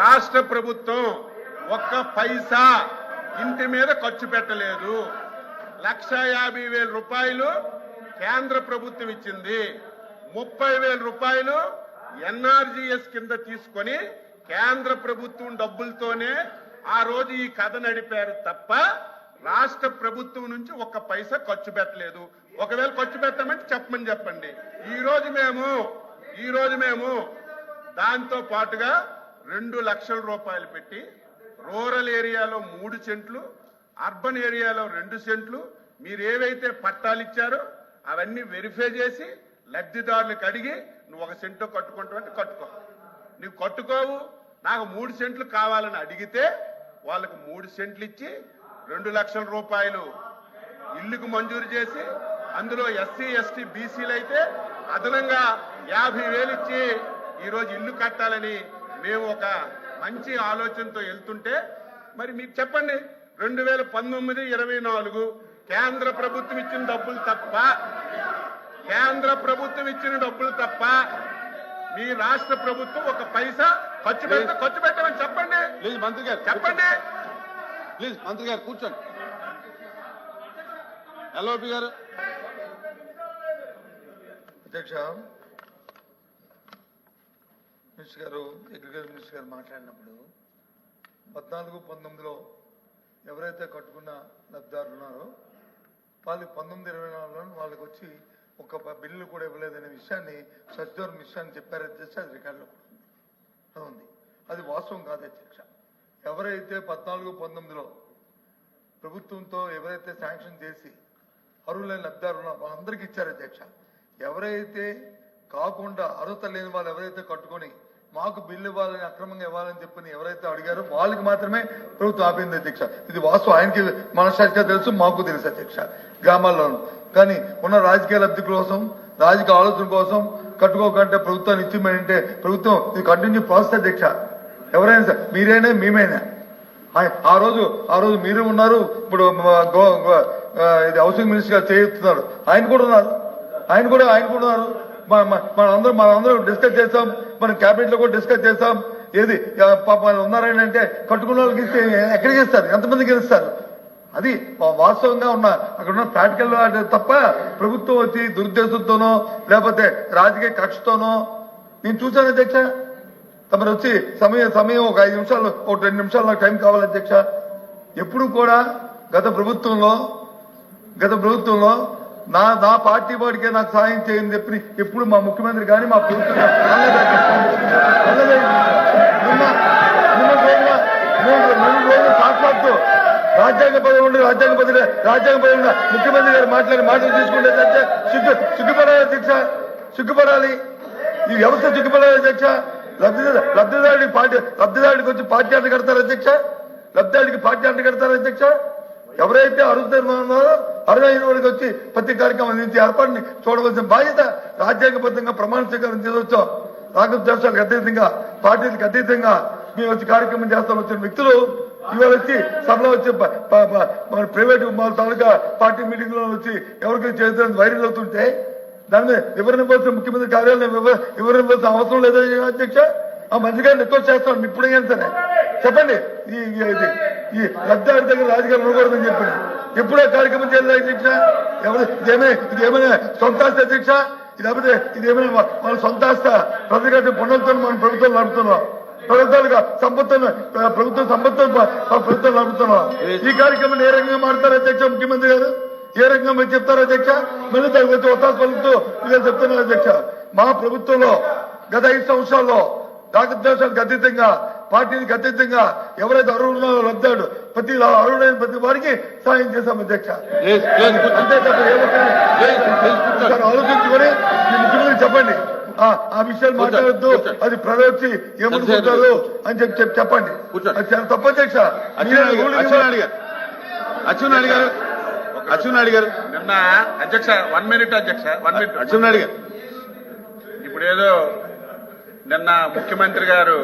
రాష్ట్ర ప్రభుత్వం ఒక్క పైసా ఇంటి మీద ఖర్చు పెట్టలేదు. లక్ష యాభై వేల రూపాయలు కేంద్ర ప్రభుత్వం ఇచ్చింది. ముప్పై వేల రూపాయలు ఎన్ఆర్జీఎస్ కింద తీసుకొని కేంద్ర ప్రభుత్వం డబ్బులతోనే ఆ రోజు ఈ కథ నడిపారు తప్ప రాష్ట్ర ప్రభుత్వం నుంచి ఒక్క పైసా ఖర్చు పెట్టలేదు. ఒకవేళ ఖర్చు పెట్టమంటే చెప్పమని చెప్పండి. ఈ రోజు మేము ఈ రోజు మేము దాంతో పాటుగా రెండు లక్షల రూపాయలు పెట్టి రూరల్ ఏరియాలో మూడు సెంట్లు అర్బన్ ఏరియాలో రెండు సెంట్లు మీరు ఏవైతే పట్టాలు ఇచ్చారో అవన్నీ వెరిఫై చేసి లబ్ధిదారులకు అడిగి నువ్వు ఒక సెంటు కట్టుకుంటావంటే కట్టుకో. నువ్వు కట్టుకోవు నాకు మూడు సెంట్లు కావాలని అడిగితే వాళ్ళకు మూడు సెంట్లు ఇచ్చి రెండు లక్షల రూపాయలు ఇల్లుకు మంజూరు చేసి అందులో ఎస్సీ ఎస్టీ బీసీలు అయితే అదనంగా యాభై వేలు ఇచ్చి ఈరోజు ఇల్లు కట్టాలని మేము ఒక మంచి ఆలోచనతో వెళ్తుంటే మరి మీరు చెప్పండి రెండు వేల పంతొమ్మిది ఇరవై నాలుగు కేంద్ర ప్రభుత్వం ఇచ్చిన డబ్బులు తప్ప కేంద్ర ప్రభుత్వం ఇచ్చిన డబ్బులు తప్ప మీ రాష్ట్ర ప్రభుత్వం ఒక పైసా ఖర్చు పెడితే ఖర్చు పెట్టమని చెప్పండి. ప్లీజ్ మంత్రి గారు చెప్పండి. ప్లీజ్ మంత్రి గారు కూర్చోండి. ఎల్ఓపి గారు. అధ్యక్ష మినిస్టర్ గారు అగ్రికల్చర్ మినిస్టర్ గారు మాట్లాడినప్పుడు పద్నాలుగు పంతొమ్మిదిలో ఎవరైతే కట్టుకున్న లబ్ధిదారులు ఉన్నారో వాళ్ళకి పంతొమ్మిది ఇరవై నాలుగులో వాళ్ళకి వచ్చి ఒక బిల్లు కూడా ఇవ్వలేదనే విషయాన్ని సజ్జోర్ మిశ్రా అని చెప్పారు. అది రికార్డులో అది ఉంది. అది వాస్తవం కాదు అధ్యక్ష. ఎవరైతే పద్నాలుగు పంతొమ్మిదిలో ప్రభుత్వంతో ఎవరైతే శాంక్షన్ చేసి అర్హులైన లబ్ధిదారులు ఉన్నారో వాళ్ళందరికీ ఇచ్చారు అధ్యక్ష. ఎవరైతే కాకుండా అర్హత లేని వాళ్ళు ఎవరైతే కట్టుకొని మాకు బిల్లు ఇవ్వాలని అక్రమంగా ఇవ్వాలని చెప్పని ఎవరైతే అడిగారో వాళ్ళకి మాత్రమే ప్రభుత్వం ఆపింది అధ్యక్ష. ఇది వాస్తవం. ఆయనకి మనసాక్షిగా తెలుసు మాకు తెలుసు అధ్యక్ష. గ్రామాల్లోనూ కానీ ఉన్న రాజకీయ లబ్ధి కోసం రాజకీయ ఆలోచన కోసం కట్టుకోకంటే ప్రభుత్వాన్ని ఇచ్చిమంటే ప్రభుత్వం ఇది కంటిన్యూ ప్రాసెస్ అధ్యక్ష. ఎవరైనా సార్ మీరైనా మేమైనా. ఆ రోజు ఆ రోజు మీరు ఉన్నారు ఇప్పుడు గో- ఇది హౌసింగ్ మినిస్టర్ గారు చేస్తున్నారు ఆయన కూడా ఉన్నారు. ఆయన కూడా ఆయన కూడా ఉన్నారు. మన- మనందరం డిస్కస్ చేస్తాం. మనం క్యాబినెట్లో కూడా డిస్కస్ చేస్తాం. ఏది ఉన్నారని అంటే కట్టుకున్న వాళ్ళకి ఇస్తే ఎక్కడికి ఇస్తారు ఎంతమందికి ఇస్తారు అది వాస్తవంగా ఉన్న అక్కడ ఉన్న ప్రాక్టికల్ తప్ప ప్రభుత్వం వచ్చి దురుద్దేశంతోనో లేకపోతే రాజకీయ కక్షతోనో నేను చూశాను అధ్యక్ష. తమరు వచ్చి సమయం సమయం ఒక ఐదు నిమిషాలు ఒక రెండు నిమిషాలు నాకు టైం కావాలి అధ్యక్ష. ఎప్పుడు కూడా గత ప్రభుత్వంలో గత ప్రభుత్వంలో నా నా పార్టీ వాడికే నాకు సాయం చేయని చెప్పి ఎప్పుడు మా ముఖ్యమంత్రి కానీ మా ప్రభుత్వం మూడు మూడు సాక్షాత్తు రాజ్యాంగ పదవి ఉండి రాజ్యాంగ పదవి రాజ్యాంగ పదవి ఉన్న ముఖ్యమంత్రి గారు మాట్లాడి మాటలు తీసుకుంటే చర్చ సిగ్గు సిగ్గుపడాలి అధ్యక్ష సిగ్గుపడాలి. ఈ వ్యవస్థ సిగ్గుపడాలి అధ్యక్ష లబ్ధిదారు లబ్ధిదారుడికి పార్టీ లబ్ధిదారుడికి వచ్చి పార్టీ అంట కడతారు అధ్యక్ష లబ్ధిదారుడికి పార్టీ అంట కడతారు అధ్యక్ష ఎవరైతే అరువుతారు ఉన్నారో అరుదైన వాడికి వచ్చి ప్రతి కార్యక్రమం నుంచి ఏర్పాటుని చూడవలసిన బాధ్యత రాజ్యాంగబద్ధంగా ప్రమాణ స్వీకారం చేయవచ్చు రాష్ట్ర దేశాలకు అతీతంగా పార్టీలకు అతీతంగా మేము వచ్చి కార్యక్రమం చేస్తాం వచ్చిన వ్యక్తులు. ఇవాళ వచ్చి సభలో వచ్చి మన ప్రైవేట్ మా తాలూకా పార్టీ మీటింగ్లో వచ్చి ఎవరికి చేద్దాం వైరల్ అవుతుంటే దాన్ని మీద వివరణ ముఖ్యమంత్రి కార్యాలయం వివ- వివరణ అవసరం లేదా అధ్యక్ష? ఆ మంత్రి గారిని రిక్వెస్ట్ చేస్తాను ఇప్పుడైనా సరే. చెప్పండి. ఈ ఈ- ఇది దగ్గర రాజకీయాలు ఉండకూడదని చెప్పాడు. ఎప్పుడో కార్యక్రమం చేయాలి అధ్యక్ష? ఎవరు? ఇదేమే ఇదేమైనా ఏమైనా సొంత ఆస్తి అధ్యక్ష లేకపోతే ఇదేమైనా మన- మన సొంత ఆస్త ప్రతి గంట పన్నులతో మన ప్రభుత్వం నడుపుతున్నాం. ప్రభుత్వాలుగా సంపత్తులు ప్రభుత్వం సంపత్తులు ప్రభుత్వం నడుపుతున్నాం. ఈ కార్యక్రమం ఏ రకంగా మారుతారు అధ్యక్ష ముఖ్యమంత్రి గారు? ఏ రకంగా మీరు చెప్తారు అధ్యక్ష? మళ్ళీ దానికి వచ్చి ఒత్తాసు పలుకుతూ మీరు చెప్తున్నారు అధ్యక్ష. మా ప్రభుత్వంలో గత ఐదు సంవత్సరాల్లో రాగద్వేషాలకు అతీతంగా పార్టీలకు అతీతంగా ఎవరైతే అర్హులు లబ్ధాడు ప్రతి అర్హుడైన ప్రతి వారికి సాయం చేశాం అధ్యక్ష. అంతే తప్ప ఆలోచించుకొని ముఖ్యమంత్రి చెప్పండి. ఆ ఆ విషయాలు మాట్లాడద్దు. అది వచ్చి ఏమనుకుంటారు అని చెప్పి చెప్పి చెప్పండి. తప్పు అధ్యక్ష. మీరే అచ్చెన్నాయుడు గారు. అచ్చెన్నాయుడు గారు. నిన్న అధ్యక్ష వన్ మినిట్ అధ్యక్ష వన్ మినిట్ అచ్చెన్నాయుడు గారు. ఇప్పుడు ఏదో నిన్న ముఖ్యమంత్రి గారు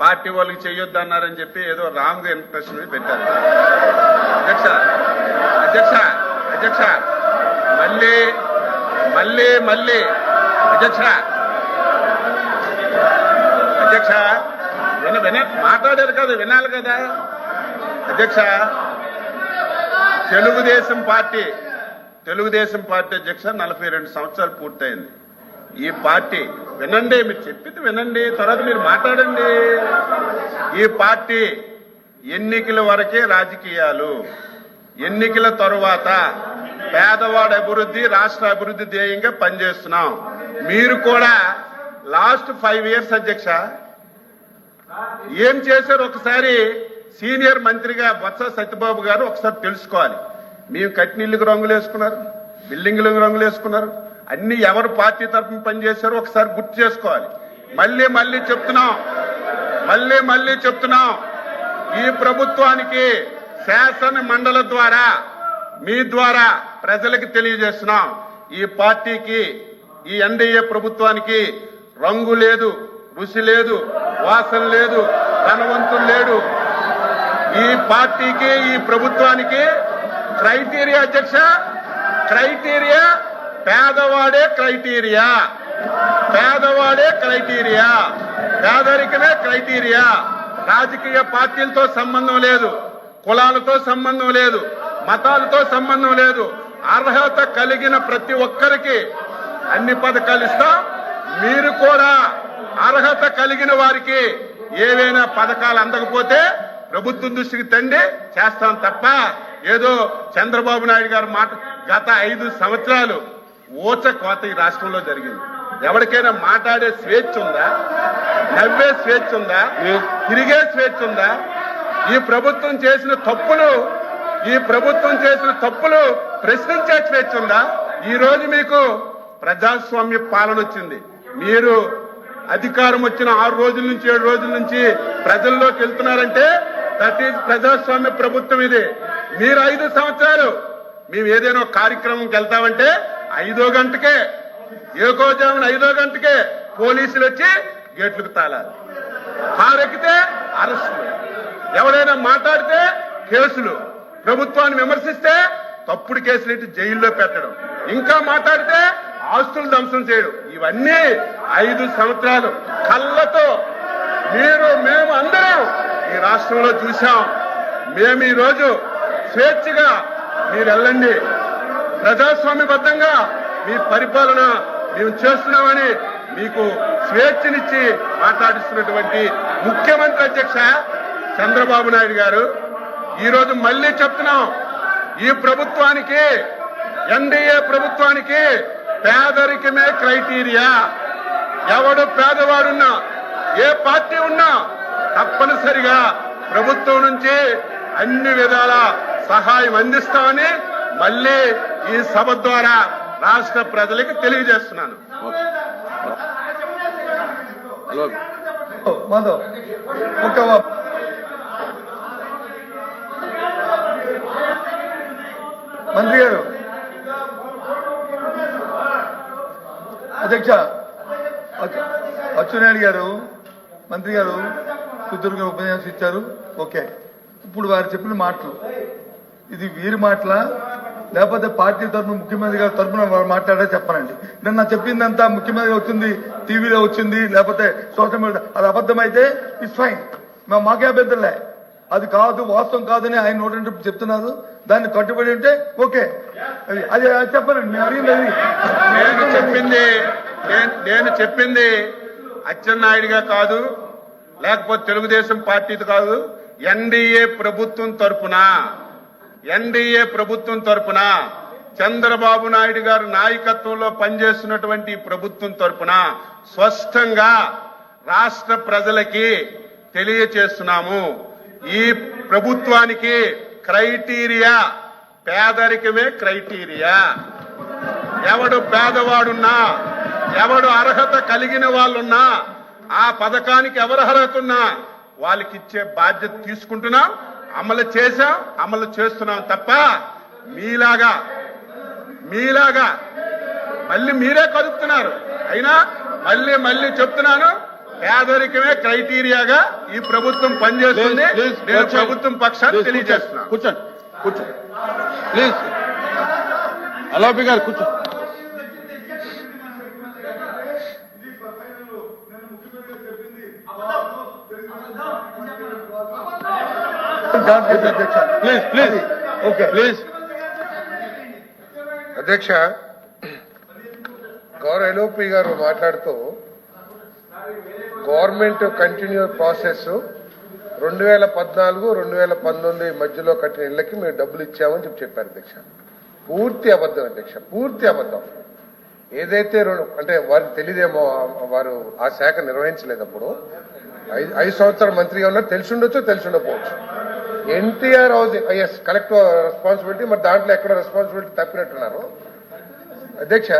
పార్టీ వాళ్ళకి చేయొద్దు అన్నారని చెప్పి ఏదో రాంగ్ ఇంప్రెషన్ పెట్టారు. అధ్యక్ష అధ్యక్ష అధ్యక్ష మళ్ళీ మళ్ళీ మళ్ళీ అధ్యక్ష. అధ్యక్ష విన విన మాట్లాడారు కదా వినాలి కదా. అధ్యక్ష తెలుగుదేశం పార్టీ తెలుగుదేశం పార్టీ అధ్యక్ష నలభై రెండు సంవత్సరాలు పూర్తయింది. ఈ పార్టీ వినండి మీరు చెప్పింది వినండి తర్వాత మీరు మాట్లాడండి. ఈ పార్టీ ఎన్నికల వరకే రాజకీయాలు ఎన్నికల తరువాత పేదవాడి అభివృద్ధి రాష్ట్ర అభివృద్ధి ధ్యేయంగా పనిచేస్తున్నాం. మీరు కూడా లాస్ట్ ఫైవ్ ఇయర్స్ అధ్యక్ష ఏం చేశారు? ఒకసారి సీనియర్ మంత్రిగా బొత్స సత్యబాబు గారు ఒకసారి తెలుసుకోవాలి. మేము కట్టినీళ్ళకి రంగులు వేసుకున్నారు బిల్డింగ్లకు రంగులు వేసుకున్నారు అన్ని ఎవరు పార్టీ తరఫున పనిచేశారో ఒకసారి గుర్తు చేసుకోవాలి. మళ్ళీ మళ్ళీ చెప్తున్నాం. మళ్ళీ మళ్ళీ చెప్తున్నాం. ఈ ప్రభుత్వానికి శాసన మండల ద్వారా మీ ద్వారా ప్రజలకు తెలియజేస్తున్నాం. ఈ పార్టీకి ఈ ఎన్డీఏ ప్రభుత్వానికి రంగు లేదు రుచి లేదు వాసన లేదు ధనవంతులు లేడు. ఈ పార్టీకి ఈ ప్రభుత్వానికి క్రైటీరియా అధ్యక్ష క్రైటీరియా పేదవాడే క్రైటీరియా. పేదవాడే క్రైటీరియా. పేదరికమే క్రైటీరియా. రాజకీయ పార్టీలతో సంబంధం లేదు. కులాలతో సంబంధం లేదు. మతాలతో సంబంధం లేదు. అర్హత కలిగిన ప్రతి ఒక్కరికి అన్ని పథకాలు ఇస్తాం. మీరు కూడా అర్హత కలిగిన వారికి ఏవైనా పథకాలు అందకపోతే ప్రభుత్వం దృష్టికి తండి చేస్తాం తప్ప ఏదో చంద్రబాబు నాయుడు గారు మాట గత ఐదు సంవత్సరాలు ఊచ కోత ఈ రాష్ట్రంలో జరిగింది. ఎవరికైనా మాట్లాడే స్వేచ్ఛ ఉందా? నవ్వే స్వేచ్ఛ ఉందా? తిరిగే స్వేచ్ఛ ఉందా? ఈ ప్రభుత్వం చేసిన తప్పులు ఈ ప్రభుత్వం చేసిన తప్పులు ప్రశ్నించే స్వేచ్ఛ ఉందా? ఈ రోజు మీకు ప్రజాస్వామ్య పాలన వచ్చింది. మీరు అధికారం వచ్చిన ఆరు రోజుల నుంచి ఏడు రోజుల నుంచి ప్రజల్లోకి వెళ్తున్నారంటే దట్ ఈజ్ ప్రజాస్వామ్య ప్రభుత్వం ఇది. మీరు ఐదు సంవత్సరాలు మేము ఏదైనా కార్యక్రమంకి వెళ్తామంటే ఐదో గంటకే ఏకోజామున ఐదో గంటకే పోలీసులు వచ్చి గేట్లకు తాళాలి. కారెక్కితే అరెస్టులు. ఎవరైనా మాట్లాడితే కేసులు. ప్రభుత్వాన్ని విమర్శిస్తే తప్పుడు కేసులు ఇట్టి జైల్లో పెట్టడం. ఇంకా మాట్లాడితే ఆస్తులు ధ్వంసం చేయడం. ఇవన్నీ ఐదు సంవత్సరాలు కళ్ళతో మీరు మేము అందరం ఈ రాష్ట్రంలో చూశాం. మేము ఈ రోజు స్వేచ్ఛగా మీరు వెళ్ళండి. ప్రజాస్వామ్యబద్ధంగా మీ పరిపాలన మేము చేస్తున్నామని మీకు స్వేచ్ఛనిచ్చి మాట్లాడిస్తున్నటువంటి ముఖ్యమంత్రి అధ్యక్ష చంద్రబాబు నాయుడు గారు. ఈరోజు మళ్ళీ చెప్తున్నాం ఈ ప్రభుత్వానికి ఎన్డీఏ ప్రభుత్వానికి పేదరికమే క్రైటీరియా. ఎవడు పేదవాడున్నా ఏ పార్టీ ఉన్నా తప్పనిసరిగా ప్రభుత్వం నుంచి అన్ని విధాల సహాయం అందిస్తామని మళ్ళీ ఈ సభ ద్వారా రాష్ట్ర ప్రజలకు తెలియజేస్తున్నాను. హలో. మాధవ్ ఒక మంత్రి గారు. అధ్యక్ష అచ్చు- అచ్చెన్నాయుడు గారు మంత్రి గారు సుదీర్ఘ ఉపన్యాసం ఇచ్చారు. ఓకే. ఇప్పుడు వారు చెప్పిన మాటలు. ఇది వీరి మాటల? లేకపోతే పార్టీ తరఫున ముఖ్యమంత్రి గారి తరఫున మాట్లాడే చెప్పనండి. నిన్న చెప్పిందంతా ముఖ్యమంత్రి వచ్చింది టీవీలో వచ్చింది లేకపోతే సోషల్ మీడియా అది అబద్ధమైతే ఇట్స్ ఫైన్. మేము మాకే అభ్యంతరలే. అది కాదు వాస్తవం కాదని ఆయన నోటి చెప్తున్నారు. దాన్ని కట్టుబడి ఉంటే ఓకే. అది చెప్పనండి నేను అడిగింది నేను చెప్పింది నేను- నేను చెప్పింది అచ్చెన్నాయుడిగా కాదు లేకపోతే తెలుగుదేశం పార్టీది కాదు ఎన్డీఏ ప్రభుత్వం తరఫున ఎన్డీఏ ప్రభుత్వం తరపున చంద్రబాబు నాయుడు గారు నాయకత్వంలో పనిచేస్తున్నటువంటి ప్రభుత్వం తరపున స్పష్టంగా రాష్ట్ర ప్రజలకి తెలియచేస్తున్నాము. ఈ ప్రభుత్వానికి క్రైటీరియా పేదరికమే క్రైటీరియా. ఎవడు పేదవాడున్నా ఎవడు అర్హత కలిగిన వాళ్ళున్నా ఆ పథకానికి ఎవరు అర్హత ఉన్నా వాళ్ళకి ఇచ్చే బాధ్యత తీసుకుంటున్నాం. అమలు చేశాం అమలు చేస్తున్నాం తప్ప మీలాగా మీలాగా మళ్ళీ మీరే కలుపుతున్నారు అయినా మళ్ళీ మళ్ళీ చెప్తున్నాను పేదరికమే క్రైటీరియాగా ఈ ప్రభుత్వం పనిచేస్తుంది. నేను కూర్చోండి. ప్రభుత్వం పక్షాన్ని Please, తెలియజేస్తున్నాను. కూర్చోండి. కూర్చోండి. ప్లీజ్ అలాబి గారు కూర్చో అధ్యక్ష ప్లీజ్ ప్లీజ్ ఓకే ప్లీజ్ అధ్యక్ష గౌరవ ఎల్ఓపి గారు మాట్లాడుతూ గవర్నమెంట్ కంటిన్యూ ప్రాసెస్ రెండు వేల పద్నాలుగు రెండు వేల పంతొమ్మిది మధ్యలో కట్టిన ఇళ్ళకి మేము డబ్బులు ఇచ్చామని చెప్పి చెప్పారు అధ్యక్ష. పూర్తి అబద్ధం అధ్యక్ష పూర్తి అబద్ధం. ఏదైతే అంటే వారికి తెలియదేమో వారు ఆ శాఖ నిర్వహించలేదప్పుడు ఐదు ఐదు సంవత్సరాల మంత్రిగా ఉన్నారు తెలిసి ఉండొచ్చు తెలిసి ఉండకపోవచ్చు. NTR housing yes collector responsibility మరి దాంట్లో ఎక్కడ రెస్పాన్సిబిలిటీ తప్పినట్టున్నారు? అధ్యక్ష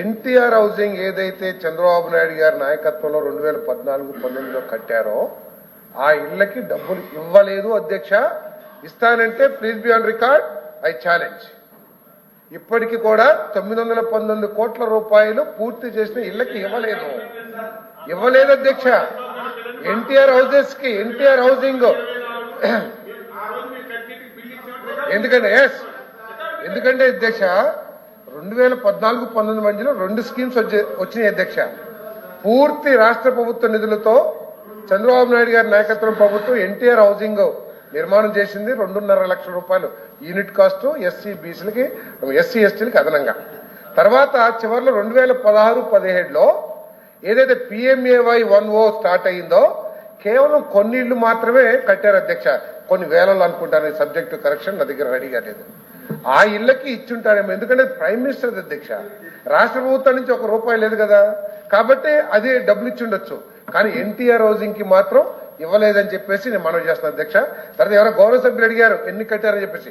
ఎన్టీఆర్ హౌసింగ్ ఏదైతే చంద్రబాబు నాయుడు గారి నాయకత్వంలో రెండు వేల పద్నాలుగు పంతొమ్మిదిలో కట్టారో ఆ ఇళ్ళకి డబ్బులు ఇవ్వలేదు అధ్యక్ష. ఇస్తానంటే please be on record I challenge ఇప్పటికి కూడా తొమ్మిది వందల పంతొమ్మిది కోట్ల రూపాయలు పూర్తి చేసిన ఇళ్ళకి ఇవ్వలేదు. ఇవ్వలేదు అధ్యక్ష. ఎన్టీఆర్ హౌసెస్కి ఎన్టీఆర్ హౌసింగ్ ఎందుకంటే ఎస్ ఎందుకంటే అధ్యక్ష రెండు వేల పద్నాలుగు పంతొమ్మిది మధ్యలో రెండు స్కీమ్స్ వచ్చే వచ్చినాయి అధ్యక్ష. పూర్తి రాష్ట్ర ప్రభుత్వ నిధులతో చంద్రబాబు నాయుడు గారి నాయకత్వం ప్రభుత్వం ఎన్టీఆర్ హౌసింగ్ నిర్మాణం చేసింది రెండున్నర లక్షల రూపాయలు. యూనిట్ కాస్ట్ ఎస్సీ బీసీలకి ఎస్సీ ఎస్టీలకి అదనంగా. తర్వాత చివరిలో రెండు వేల పదహారు పదిహేడులో ఏదైతే పిఎంఏవై వన్ ఓ స్టార్ట్ అయిందో కేవలం కొన్ని ఇళ్ళు మాత్రమే కట్టారు అధ్యక్ష. కొన్ని వేలలో అనుకుంటాను సబ్జెక్టు కరెక్షన్ నా దగ్గర రెడీగా లేదు ఆ ఇళ్ళకి ఇచ్చుంటారేమో ఎందుకంటే ప్రైమ్ మినిస్టర్ అధ్యక్ష రాష్ట్ర ప్రభుత్వం నుంచి ఒక రూపాయి లేదు కదా. కాబట్టి అదే డబ్బులు ఇచ్చి ఉండొచ్చు. కానీ ఎన్టీఆర్ హౌసింగ్కి మాత్రం ఇవ్వలేదని చెప్పేసి నేను మనవి చేస్తాను అధ్యక్ష. తర్వాత ఎవరో గౌరవ సభ్యులు అడిగారు ఎన్ని కట్టారని చెప్పేసి.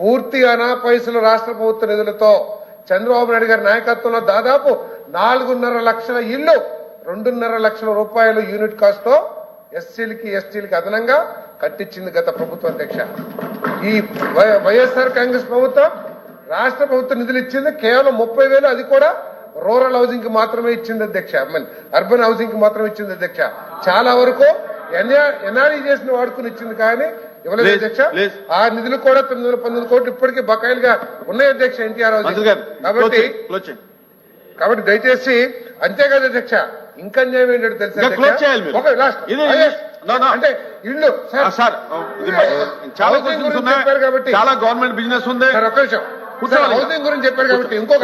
పూర్తిగా నా పైసలు రాష్ట్ర ప్రభుత్వ నిధులతో చంద్రబాబు నాయుడు గారి నాయకత్వంలో దాదాపు నాలుగున్నర లక్షల ఇల్లు రెండున్నర లక్షల రూపాయలు యూనిట్ కాస్ట్తో ఎస్సీలకి ఎస్టీలకి అదనంగా కట్టించింది గత ప్రభుత్వం అధ్యక్ష. ఈ వైఎస్ఆర్ కాంగ్రెస్ ప్రభుత్వం రాష్ట్ర ప్రభుత్వం నిధులు ఇచ్చింది. కేవలం ముప్పై వేలు అది కూడా రూరల్ హౌసింగ్కి మాత్రమే ఇచ్చింది అధ్యక్ష. అర్బన్ హౌసింగ్కి మాత్రమే ఇచ్చింది అధ్యక్ష. చాలా వరకు ఎన్ఆర్ఈ చేసిన వాడుకుని ఇచ్చింది కానీ ఇవ్వలేదు అధ్యక్ష. ఆ నిధులు కూడా తొమ్మిది వందల పంతొమ్మిది కోట్లు ఇప్పటికీ బకాయిలుగా ఉన్నాయి అధ్యక్ష ఎన్టీఆర్ కాబట్టి కాబట్టి దయచేసి అంతేకాదు అధ్యక్ష. ఇంకా అన్యాయం ఏంటంటే తెలుసా లాస్ట్ అంటే ఇల్లు సార్. ఇది మ- చాలా క్వశ్చన్స్ ఉన్నాయి. కాబట్టి. చాలా గవర్నమెంట్ బిజినెస్ ఉంది. సార్ ఒక్క నిమిషం. హౌసింగ్ గురించి చెప్పారు కాబట్టి ఇంకొక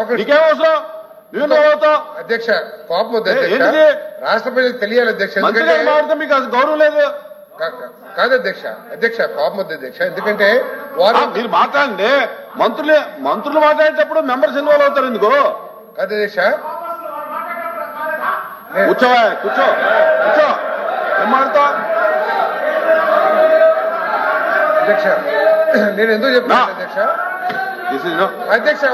ఒక అవసరం? అధ్యక్ష కోపం? రాష్ట్ర ప్రజలకు తెలియాలి అధ్యక్ష. మీకు అసలు గౌరవం లేదు. కాదు అధ్యక్ష. అధ్యక్ష కోపం వద్దు అధ్యక్ష. ఎందుకంటే వారు మీరు మాట్లాడండి. మంత్రులు మంత్రులు మాట్లాడేటప్పుడు మెంబర్స్ ఇన్వాల్వ్ అవుతారు ఎందుకు? కాదు అధ్యక్ష కూర్చోవా కూర్చో కూర్చో. ఏం మాట్లాడతావు? అధ్యక్ష నేను ఎందుకు చెప్తాను నా. అధ్యక్ష? అధ్యక్ష